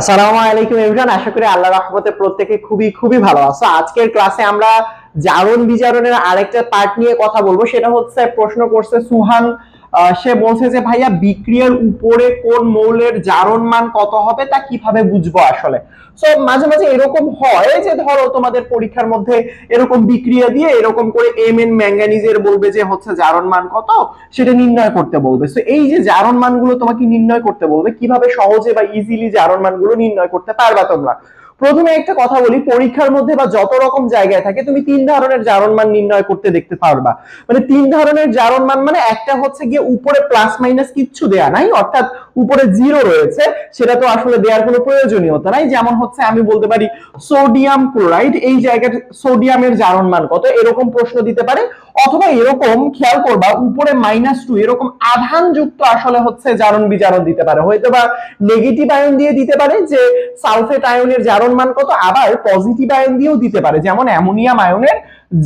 আসসালামু আলাইকুম এভরিওয়ান, আশা করি আল্লাহ রহমতে প্রত্যেকে খুবই খুবই ভালো আছো। আজকের ক্লাসে আমরা জারণ বিজারণের আরেকটা পার্ট নিয়ে কথা বলব। সেটা হচ্ছে প্রশ্ন করছে সুহান সে বলছে যে, ভাইয়া, বিক্রিয়ার উপরে কোন মৌলের জারণ মান কত হবে তা কীভাবে বুঝব আসলে? সো মাঝে মাঝে এরকম হয় যে, ধরো, তোমাদের পরীক্ষার মধ্যে এরকম বিক্রিয়া দিয়ে এরকম করে এম এন ম্যাঙ্গানিজের বলবে যে, হচ্ছে জারণ মান কত, সেটা নির্ণয় করতে বলবে। সো এই যে জারণ মানগুলো তোমাকে নির্ণয় করতে বলবে, কীভাবে সহজে বা ইজিলি জারণ মানগুলো নির্ণয় করতে পারবা তোমরা? প্রথমে একটা কথা বলি, পরীক্ষার মধ্যে বা যত রকম জায়গায় থাকে, তুমি তিন ধরনের জারণ মান নির্ণয় করতে দেখতে পারবা। মানে তিন ধরনের জারণ মান মানে একটা হচ্ছে গিয়ে উপরে প্লাস মাইনাস কিচ্ছু দেয়া নাই, অর্থাৎ উপরে জিরো রয়েছে, সেটা তো আসলে দেওয়ার কোনো প্রয়োজনীয়তা নাই। যেমন হচ্ছে আমি বলতে পারি সোডিয়াম ক্লোরাইড এই জায়গার সোডিয়ামের জারণ মান কত? এরকম প্রশ্ন দিতে পারে। অথবা এরকম খেয়াল করবা, উপরে মাইনাস টু এরকম আধান যুক্ত আসলে হচ্ছে জারণ বিজারণ দিতে পারে। হয়তো বা নেগেটিভ আয়ন দিয়ে দিতে পারে যে সালফেট আয়নের জারণ মান কত, আবার পজিটিভ আয়ন দিয়েও দিতে পারে। যেমন অ্যামোনিয়াম আয়নের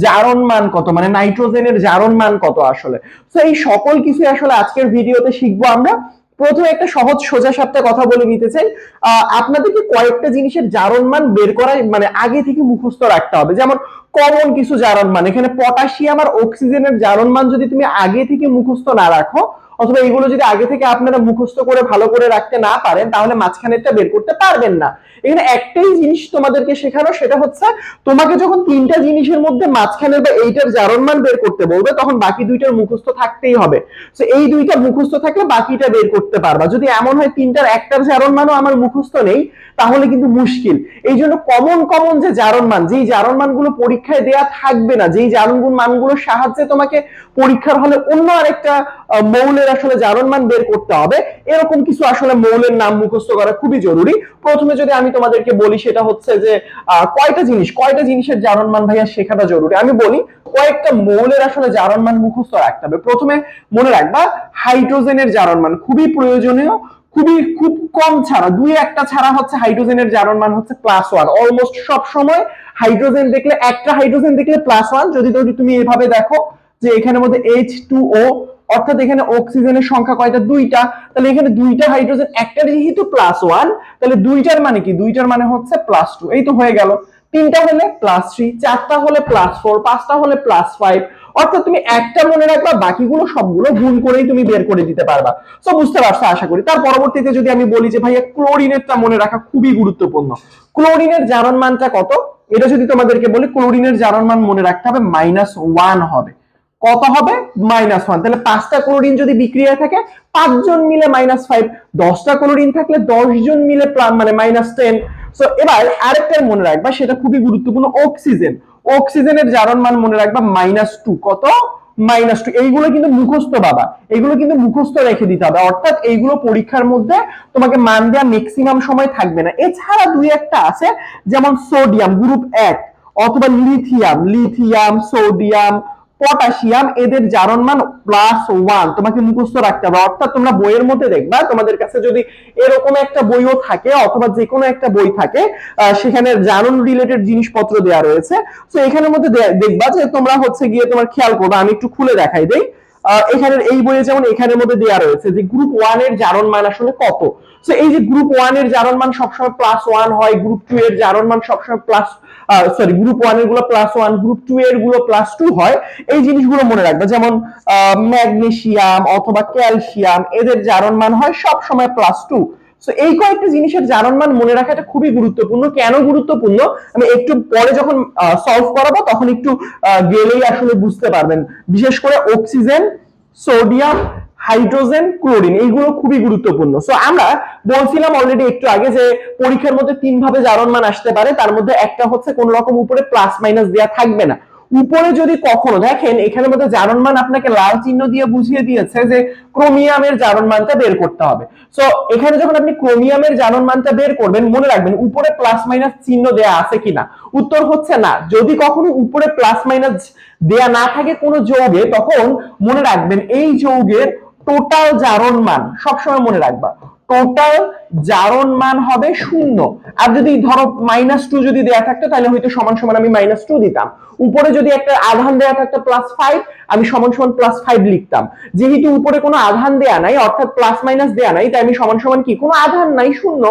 জারণ মান কত মানে নাইট্রোজেনের জারণ মান কত আসলে। তো এই সকল কিছু আসলে আজকের ভিডিওতে শিখব আমরা। প্রথমে একটা সহজ সোজা সাপটা কথা বলে নিতে চাই। আপনাদেরকে কয়েকটা জিনিসের জারণ মান বের করা মানে আগে থেকে মুখস্থ রাখতে হবে। যেমন কমন কিছু জারণ মান এখানে পটাশিয়াম আর অক্সিজেনের জারণ মান যদি তুমি আগে থেকে মুখস্থ না রাখো অথবা এগুলো যদি আগে থেকে আপনারা মুখস্থ করে ভালো করে রাখতে না পারেন, তাহলে মাঝখানেরটা বের করতে পারবেন না। এখানে একটাই জিনিস তোমাদেরকে শেখানো, সেটা হচ্ছে তোমাকে যখন তিনটা জিনিসের মধ্যে মাঝখানের বা এইটার জারণ মান বের করতে বলবে, তখন বাকি দুইটার মুখস্থ থাকতেই হবে। তো এই দুইটা মুখস্থ থাকলে বাকিটা বের করতে পারবা। যদি এমন হয় তিনটার, একটার জারণ মানও আমার মুখস্থ নেই তাহলে কিন্তু মুশকিল। এই জন্য কমন কমন যে জারণ মান, যেই জারণ মানগুলো পরীক্ষায় দেয়া থাকবে না, যেই জারণ মানগুলোর সাহায্যে তোমাকে পরীক্ষার হলে অন্য আরেকটা মৌলের আসলে জারণ মান বের করতে হবে। এরকম কিছু আসলে মৌলের নাম মুখস্থ করা খুবই জরুরি। প্রথমে যদি আমি তোমাদেরকে বলি, সেটা হচ্ছে যে কয়টা জিনিস, কয়টা জিনিসের জারণ মান ভাইয়া শেখাটা জরুরি? আমি বলি, কয়েকটা মৌলের আসলে জারণ মান মুখস্থ রাখতে হবে। প্রথমে মনে রাখবা, হাইড্রোজেনের জারণ মান খুবই প্রয়োজনীয়। খুবই খুব কম ছাড়া, দুই একটা ছাড়া হচ্ছে হাইড্রোজেনের জারণ মান হচ্ছে প্লাস ওয়ান অলমোস্ট সব সময় হাইড্রোজেন দেখলে, একটা হাইড্রোজেন দেখলে প্লাস ওয়ান যদি তুমি এভাবে দেখো যে এখানের মধ্যে এইচ টু ও অর্থাৎ এখানে অক্সিজেনের সংখ্যা কয়টা? দুইটা। তাহলে এখানে দুইটা হাইড্রোজেন একটা যেহেতু প্লাস ওয়ান তাহলে দুইটার মানে কি? দুইটার মানে হচ্ছে প্লাস টু এই তো হয়ে গেল। তিনটা হলে প্লাস থ্রি চারটা হলে প্লাস ফোর পাঁচটা হলে প্লাস ফাইভ অর্থাৎ তুমি একটা মনে রাখবা, বাকিগুলো সবগুলো গুণ করেই তুমি বের করে দিতে পারবা। তো বুঝতে পারছ, আশা করি। তার পরবর্তীতে যদি আমি বলি যে, ভাইয়া ক্লোরিনেরটা মনে রাখা খুবই গুরুত্বপূর্ণ। ক্লোরিনের জারণ মানটা কত? এটা যদি তোমাদেরকে বলি ক্লোরিনের জারণ মান মনে রাখতে হবে মাইনাস ওয়ান হবে। কত হবে? মাইনাস ওয়ান তাহলে পাঁচটা ক্লোরিন যদি বিক্রিয়া থাকে, পাঁচজন মিলে মাইনাস ফাইভ দশটা ক্লোরিন থাকলে দশজন মিলে মানে মাইনাস টেন সো এবার আরেকটা মনে রাখবা, সেটা খুবই গুরুত্বপূর্ণ অক্সিজেন অক্সিজেনের জারণ মান মনে রাখবা মাইনাস টু কত? মাইনাস টু এইগুলো কিন্তু মুখস্থ, বাবা। এগুলো কিন্তু মুখস্থ রেখে দিতে হবে। অর্থাৎ এইগুলো পরীক্ষার মধ্যে তোমাকে মান দেওয়া ম্যাক্সিমাম সময় থাকবে না। এছাড়া দুই একটা আছে, যেমন সোডিয়াম গ্রুপ এক, অথবা লিথিয়াম লিথিয়াম সোডিয়াম পটাশিয়াম, এদের জারণ মান প্লাস ওয়ান তোমাকে মুখস্থ রাখতে হবে। অর্থাৎ তোমরা বইয়ের মধ্যে দেখবা, তোমাদের কাছে যদি এরকম একটা বইও থাকে অথবা যে কোনো একটা বই থাকে সেখানে জারণ রিলেটেড জিনিসপত্র দেওয়া রয়েছে। তো এখানের মধ্যে দেখবা যে তোমরা হচ্ছে গিয়ে তোমার খেয়াল করবা, আমি একটু খুলে দেখাই দেই। এখানের এই বইয়ে যেমন এখানের মধ্যে দেওয়া রয়েছে যে গ্রুপ ওয়ানের জারণ মান আসলে কত? তো এই যে গ্রুপ ওয়ানের জারণ মান সবসময় প্লাস ওয়ান হয় গ্রুপ টু এর জারণ মান সবসময় প্লাস সরি গ্রুপ ওয়ানেরগুলো প্লাস ওয়ান গ্রুপ টু এরগুলো প্লাস টু হয়। এই জিনিসগুলো মনে রাখবে, যেমন ম্যাগনেশিয়াম অথবা ক্যালসিয়াম এদের জারণ মান হয় সবসময় প্লাস টু এই কয়েকটা জিনিসের জারণ মান মনে রাখাটা খুবই গুরুত্বপূর্ণ। কেন গুরুত্বপূর্ণ? আমি একটু পরে যখন সলভ করাবো, তখন একটু গেলেই আসলে বুঝতে পারবেন। বিশেষ করে অক্সিজেন সোডিয়াম হাইড্রোজেন ক্লোরিন এইগুলো খুবই গুরুত্বপূর্ণ। সো আমরা বলছিলাম অলরেডি একটু আগে যে, পরীক্ষার মধ্যে তিন ভাবে জারণ মান আসতে পারে। তার মধ্যে একটা হচ্ছে কোন রকম উপরে প্লাস মাইনাস দেওয়া থাকবে না। উপরে যদি কখনো দেখেন এখানে মধ্যে জারণ মান আপনাকে লাল চিহ্ন দিয়ে বুঝিয়ে দিয়েছে যে ক্রোমিয়ামের জারণ মানটা বের করতে হবে। সো এখানে যখন আপনি ক্রোমিয়ামের জারণ মানটা বের করবেন, মনে রাখবেন উপরে প্লাস মাইনাস চিহ্ন দেয়া আছে কিনা। উত্তর হচ্ছে না। যদি কখনো উপরে প্লাস মাইনাস দেয়া না থাকে কোনো যৌগে, তখন মনে রাখবেন এই যৌগের টোটাল জারণ মান, সবসময় মনে রাখবা টোটাল জারণ মান হবে শূন্য। আর যদি ধরো মাইনাস টু যদি দেয়া থাকতো, তাহলে হয়তো সমান সমান আমি মাইনাস টু দিতাম। উপরে যদি একটা আধান দেয়া থাকতো প্লাস ফাইভ আমি সমান সমান প্লাস ফাইভ লিখতাম। যেহেতু উপরে কোনো আধান দেয়া নাই, অর্থাৎ প্লাস মাইনাস দেয়া নাই, তাই আমি সমান সমান কি? কোনো আধান নাই, শূন্য।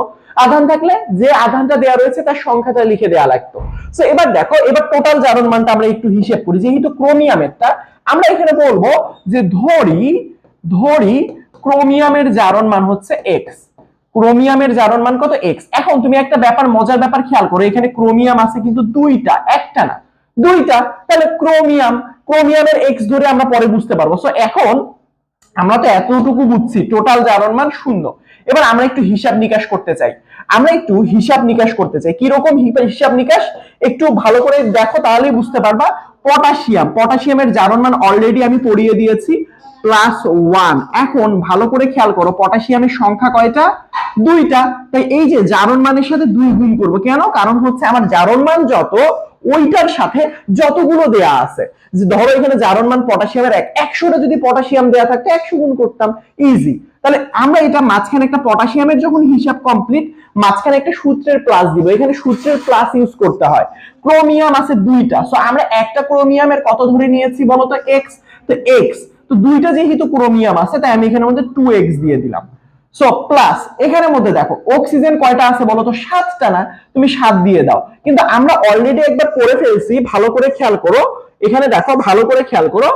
আধান থাকলে যে আধানটা দেওয়া রয়েছে, তার সংখ্যাটা লিখে দেওয়া লাগতো। সো এবার দেখো, এবার টোটাল জারণ মানটা আমরা একটু হিসেব করি। যেহেতু ক্রোমিয়ামেরটা আমরা এখানে বলব যে ধরি ধরি ক্রোমিয়ামের জারণ মান হচ্ছে এক্স ক্রোমিয়ামের জারণ মান কত এক্স এখন তুমি একটা ব্যাপার, মজার ব্যাপার খেয়াল করো, এখানে ক্রোমিয়াম আছে কিন্তু দুইটা, একটা না। দুইটা, তাহলে ক্রোমিয়াম ক্রোমিয়ামের এক্স ধরে আমরা পরে বুঝতে পারব। সো এখন আমরা তো এতটুকু বুঝছি টোটাল জারণ মান শূন্য। এবার আমরা একটু হিসাব নিকাশ করতে চাই। আমরা একটু হিসাব নিকাশ করতে চাই। কীরকম হিসাব নিকাশ? একটু ভালো করে দেখো, তাহলেই বুঝতে পারবা। পটাশিয়াম, পটাশিয়ামের জারণ মান অলরেডি আমি পড়িয়ে দিয়েছি। প্লাস ওয়ান এখন ভালো করে খেয়াল করো, পটাশিয়ামের সংখ্যা কয়টা? দুইটা। তাই এই যে জারণ মানের সাথে দুই গুণ করব কেন? কারণ হচ্ছে আমার জারণ মান যত, ওইটার সাথে যতগুলো দেয়া আছে। ধরো এখানে জারণ মান পটাশিয়ামের এক। একশোটা যদি পটাশিয়াম দেয়া থাকতো, একশো গুণ করতাম। ইজি তাহলে আমরা এটা মাঝখানে একটা পটাশিয়ামের যখন হিসাব কমপ্লিট মাঝখানে একটা সূত্রের প্লাস দিব। এখানে সূত্রের প্লাস ইউজ করতে হয়। ক্রোমিয়াম আছে দুইটা। সো আমরা একটা ক্রোমিয়ামের কত ধরে নিয়েছি বলতো এক্স তো এক্স তো দুইটা যেহেতু ক্রোমিয়াম আছে, তাই আমি এখানে মধ্যে টু এক্স দিয়ে দিলাম। সো প্লাস এখানের মধ্যে দেখো অক্সিজেন কয়টা আছে বলো তো? সাতটা না? তুমি সাত দিয়ে দাও। কিন্তু আমরা অলরেডি একবার করে ফেলছি, ভালো করে খেয়াল করো। এখানে দেখো, ভালো করে খেয়াল করো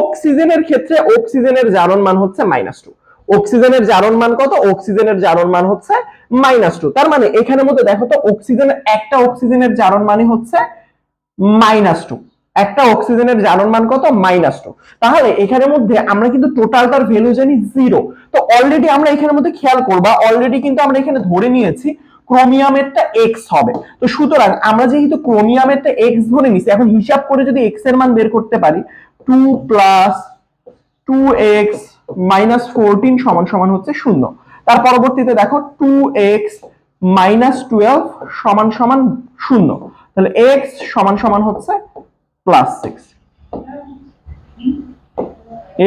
অক্সিজেনের ক্ষেত্রে অক্সিজেনের জারণ মান হচ্ছে মাইনাস টু অক্সিজেনের জারণ মান কত? অক্সিজেনের জারণ মান হচ্ছে মাইনাস টু তার মানে এখানের মধ্যে দেখো তো অক্সিজেনের একটা অক্সিজেনের জারণ মানে হচ্ছে মাইনাস টু একটা অক্সিজেনের জারণ মান কত? মাইনাস টু তাহলে এখানের মধ্যে আমরা কিন্তু টোটালটার ভ্যালু জানি জিরো তো অলরেডি আমরা এখানের মধ্যে খেয়াল করবা অলরেডি কিন্তু আমরা এখানে ধরে নিয়েছি ক্রোমিয়ামেরটা এক্স হবে। তো সুতরাং আমরা যেহেতু ক্রোমিয়ামেরটা এক্স ধরে নিছি, এখন হিসাব করে যদি এক্সের মান বের করতে পারি two plus two x minus fourteen সমান সমান হচ্ছে শূন্য। তার পরবর্তীতে দেখো টু এক্স মাইনাস টুয়েলভ সমান সমান শূন্য। তাহলে এক্স সমান সমান হচ্ছে প্লাস সিক্স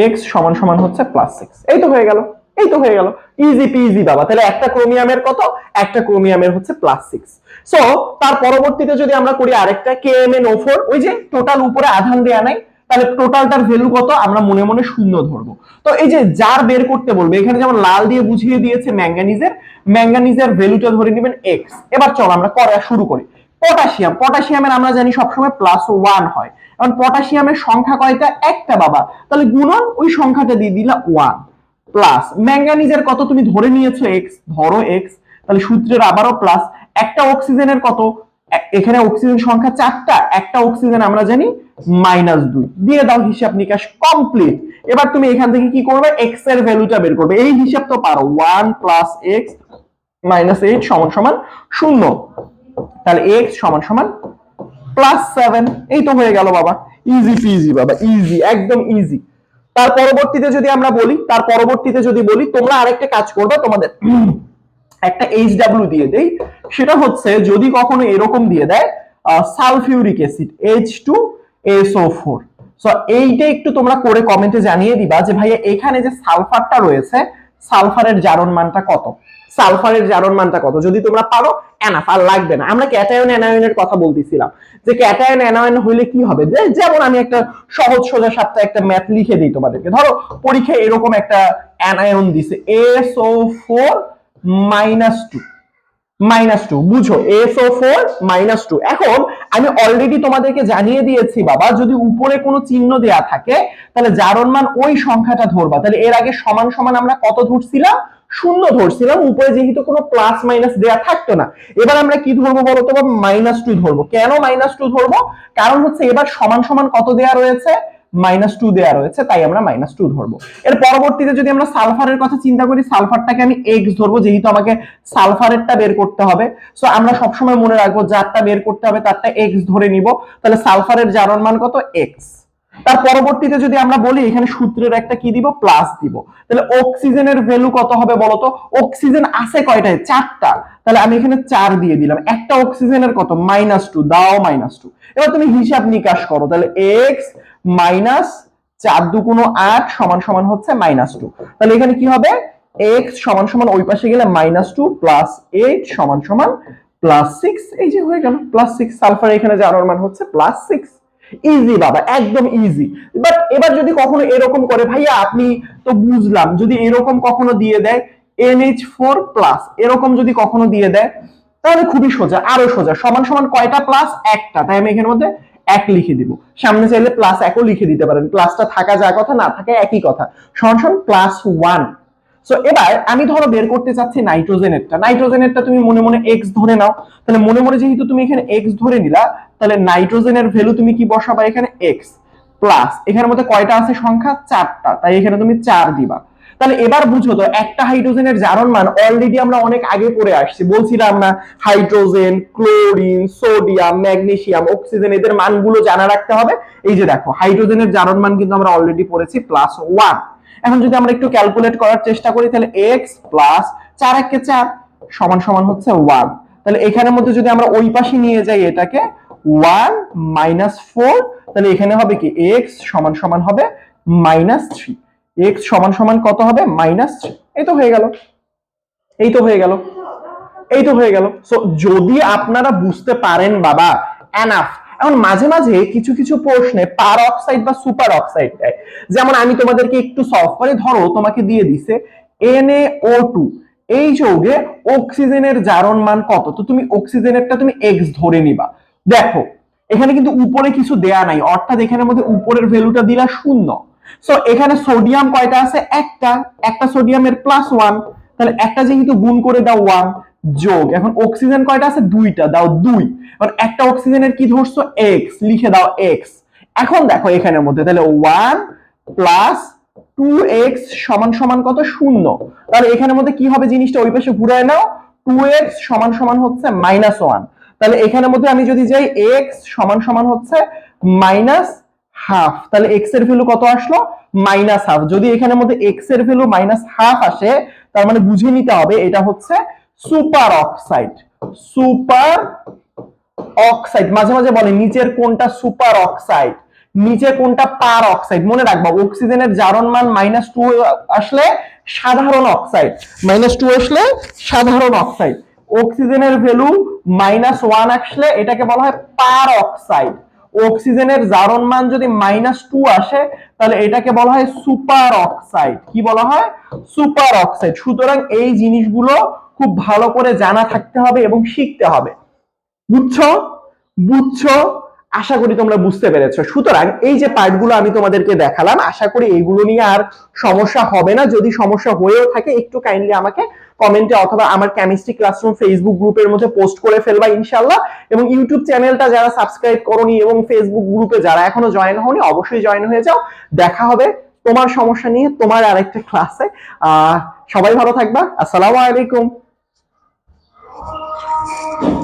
এক্স সমান সমান হচ্ছে প্লাস সিক্স এই তো হয়ে গেল, এই তো হয়ে গেল। ইজি পিজি বাবা, তাহলে একটা ক্রোমিয়ামের কত? একটা ক্রোমিয়ামের হচ্ছে প্লাস সিক্স সো তার পরবর্তীতে যদি আমরা করি আরেকটা K M N O four ওই যে টোটাল উপরে আধান দেয়া নাই, তাহলে টোটালটার ভ্যালু কত? আমরা মনে মনে শূন্য ধরবো। তো এই যে যার বের করতে বলবে, এখানে যেমন লাল দিয়ে বুঝিয়ে দিয়েছে ম্যাঙ্গানিজের ম্যাঙ্গানিজের ভ্যালুটা ধরে নেবেন এক্স এবার চলো আমরা করা শুরু করি। পটাশিয়াম পটাশিয়ামের আমরা জানি সবসময় প্লাস ওয়ান হয়। কারণ পটাশিয়ামের সংখ্যা কয়টা? একটা বাবা। তাহলে গুণন ওই সংখ্যাটা দিয়ে দিলা ওয়ান প্লাস ম্যাঙ্গানিজের কত তুমি ধরে নিয়েছো? এক্স ধরো এক্স তাহলে সূত্রের আবারও প্লাস একটা অক্সিজেনের কত? এখানে অক্সিজেন সংখ্যা চারটা। একটা অক্সিজেন আমরা জানি মাইনাস দুই। দিয়ে দাও হিসাব নিকাশ কমপ্লিট এবার তুমি এখান থেকে কি করবে? এক্সের ভ্যালুটা বের করবে। এই হিসাব তো পারো। One plus x minus eight সমান সমান শূন্য। তাহলে এক্স সমান সমান প্লাস সেভেন এই তো হয়ে গেল বাবা। ইজি পিজি বাবা ইজি একদম ইজি তার পরবর্তীতে যদি আমরা বলি, তার পরবর্তীতে যদি বলি, তোমরা আরেকটা কাজ করবে, তোমাদের একটা এইচ ডাব্লিউ দিয়ে দেই। সেটা হচ্ছে, যদি কখনো এরকম দিয়ে দেয় sulphuric acid H two SO four so এইটা একটু তোমরা করে কমেন্টে জানিয়ে দিবা যে, ভাইয়া, এখানে যে সালফারটা রয়েছে সালফারের জারণ মানটা কত? সালফারের জারণ মানটা কত? যদি তোমরা পারো এনাফ আর লাগবে না। আমরা ক্যাটায়ন অ্যানায়নের কথা বলতেছিলাম। যে ক্যাটায়ন অ্যানায়ন হইলে কি হবে? যে- যেমন আমি একটা সহজ সোজা সাপটা একটা ম্যাথ লিখে দিই তোমাদেরকে। ধরো, পরীক্ষায় এরকম একটা অ্যানায়ন দিছে S O four minus two. Minus two বুঝো? এসও ফোর মাইনাস টু এখন আমি অলরেডি তোমাদেরকে জানিয়ে দিয়েছি, বাবা, যদি উপরে কোনো চিহ্ন দেয়া থাকে, তাহলে জারণ মান ওই সংখ্যাটা ধরবা। তাহলে এর আগে সমান সমান আমরা কত ধরছিলাম? শূন্য ধরছিলাম। উপরে যেহেতু কোনো প্লাস মাইনাস দেয়া থাকতো না। এবার আমরা কি ধরবো বলতো বা মাইনাস টু ধরবো। কেন মাইনাস টু ধরবো? কারণ হচ্ছে এবার সমান সমান কত দেয়া রয়েছে? মাইনাস টু দেওয়া রয়েছে, তাই আমরা মাইনাস টু ধরবো। এর পরবর্তীতে যদি আমরা সালফারের কথা চিন্তা করি সালফারটাকে আমি এক্স ধরবো, যেহেতু আমাকে সালফারেরটা বের করতে হবে। সো আমরা সবসময় মনে রাখব, যারটা বের করতে হবে, তারটা এক্স ধরে নিব। তাহলে সালফারের জারণ মান কত? এক্স তার পরবর্তীতে যদি আমরা বলি, এখানে সূত্রের একটা কি দিব? প্লাস দিব। তাহলে অক্সিজেনের ভ্যালু কত হবে বলতো? অক্সিজেন আছে কয়টায়? চারটা। তাহলে আমি এখানে চার দিয়ে দিলাম। একটা অক্সিজেনের কত? মাইনাস টু দাও মাইনাস টু এবার তুমি হিসাব নিকাশ করো। তাহলে এক্স মাইনাস চার দুগুণ আট সমান সমান হচ্ছে মাইনাস টু তাহলে এখানে কি হবে? এক্স সমান সমান ওই পাশে গেলে মাইনাস টু প্লাস এইট সমান সমান প্লাস সিক্স এই যে হয়ে গেল। প্লাস সিক্স সালফার এখানে জানার মান হচ্ছে প্লাস সিক্স ইজি বাবা, একদম ইজি বাট এবার যদি কখনো এরকম করে, ভাইয়া, আপনি তো বুঝলাম, যদি এরকম কখনো দিয়ে দেয় এনএইচ ফোর প্লাস এরকম যদি কখনো দিয়ে দেয়, তাহলে খুবই সোজা, আরও সোজা, সমান সমান কয়টা প্লাস একটা। তাই আমি এখানের মধ্যে এক লিখে দিব। সামনে চাইলে প্লাস একও লিখে দিতে পারেন। প্লাসটা থাকা যা কথা, না থাকে একই কথা। সমান সমান প্লাস ওয়ান সো এবার আমি ধরো বের করতে চাচ্ছি নাইট্রোজেনেরটা নাইট্রোজেনেরটা তুমি মনে মনে এক্স ধরে নাও। তাহলে মনে মনে যেহেতু তুমি এখানে এক্স ধরে নিলা, তাহলে নাইট্রোজেনের ভ্যালু তুমি কি বসাবা এখানে? এক্স প্লাস এখানের মধ্যে কয়টা আছে সংখ্যা? চারটা। তাই এখানে তুমি চার দিবা। তাহলে এবার বুঝো তো, একটা হাইড্রোজেনের জারণ মান অলরেডি আমরা অনেক আগে পড়ে আসছি। বলছিলাম না hydrogen chlorine sodium magnesium oxygen এদের মানগুলো জানা রাখতে হবে। এই যে দেখো হাইড্রোজেনের জারণ মান কিন্তু আমরা অলরেডি পড়েছি প্লাস ওয়ান এখন যদি আমরা একটু ক্যালকুলেট করার চেষ্টা করি, তাহলে এক্স প্লাস চার একে চার সমান সমান হচ্ছে ওয়ান তাহলে এখানের মধ্যে যদি আমরা ওই পাশে নিয়ে যাই এটাকে ওয়ান মাইনাস ফোর তাহলে এখানে হবে কি? এক্স সমান সমান হবে মাইনাস থ্রি এক্স সমান সমান কত হবে? মাইনাস থ্রি এই তো হয়ে গেল। এই তো হয়ে গেল। এই তো হয়ে গেল। সো যদি আপনারা বুঝতে পারেন, বাবা এনাফ এখন মাঝে মাঝে কিছু কিছু প্রশ্নে পার অক্সাইড বা সুপার অক্সাইড দেয়। যেমন আমি তোমাদেরকে একটু সলভ করে ধরো, তোমাকে দিয়ে দিছে ও টু এই যৌগে অক্সিজেনের জারণ মান কত? তো তুমি অক্সিজেনেরটা তুমি এক্স ধরে নিবা। দেখো, এখানে কিন্তু উপরে কিছু দেয়া নাই, অর্থাৎ এখানের মধ্যে উপরের ভ্যালুটা দিলা শূন্য। সো এখানে সোডিয়াম কয়টা আছে? একটা। একটা সোডিয়ামের প্লাস ওয়ান তাহলে একটা যেহেতু গুণ করে দাও ওয়ান যোগ। এখন অক্সিজেন কয়টা আছে? দুইটা। দাও দুই। এখন একটা অক্সিজেনের কি ধরছো? এক্স লিখে দাও এক্স এখন দেখো এখানের মধ্যে। তাহলে ওয়ান প্লাস টু এক্স সমান সমান কত? শূন্য। তাহলে এখানের মধ্যে কি হবে জিনিসটা? ওই পাশে ঘুরায় নাও। টু এক্স সমান সমান হচ্ছে মাইনাস ওয়ান তাহলে এখানের মধ্যে আমি যদি যাই এক্স সমান সমান হচ্ছে মাইনাস হাফ তাহলে এক্সের ভ্যালু কত আসলো? মাইনাস হাফ যদি এখানের মধ্যে এক্সের ভ্যালু মাইনাস হাফ আসে, তার মানে বুঝে নিতে হবে, এটা হচ্ছে সুপার অক্সাইড সুপার অক্সাইড। মাঝে মাঝে বলে, নিচের কোনটা সুপার অক্সাইড নিচে কোনটা পার অক্সাইড। মনে রাখবা, অক্সিজেনের জারণ মান মাইনাস টু আসলে সাধারণ অক্সাইড। মাইনাস টু আসলে সাধারণ অক্সাইড। অক্সিজেনের ভ্যালু মাইনাস ওয়ান আসলে এটাকে বলা হয় পার অক্সাইড। অক্সিজেনের জারণ মান যদি মাইনাস টু আসে, তাহলে এটাকে বলা হয় সুপার অক্সাইড। কি বলা হয়? Superoxide. সুতরাং এই জিনিসগুলো খুব ভালো করে জানা থাকতে হবে এবং শিখতে হবে। বুঝছ? বুঝছ? আশা করি তোমরা বুঝতে পেরেছ। সুতরাং এই যে পার্টগুলো আমি তোমাদেরকে দেখালাম, আশা করি এইগুলো নিয়ে আর সমস্যা হবে না। যদি সমস্যা হয়েও থাকে, একটু কাইন্ডলি আমাকে কমেন্টে অথবা আমার কেমিস্ট্রি ক্লাসরুম ফেসবুক গ্রুপের মধ্যে পোস্ট করে ফেলবা ইনশাল্লাহ এবং ইউটিউব চ্যানেলটা যারা সাবস্ক্রাইব করনি এবং ফেসবুক গ্রুপে যারা এখনও জয়েন হওনি, অবশ্যই জয়েন হয়ে যাও। দেখা হবে তোমার সমস্যা নিয়ে তোমার আরেকটা ক্লাসে আহ, সবাই ভালো থাকবা। আসসালামু আলাইকুম।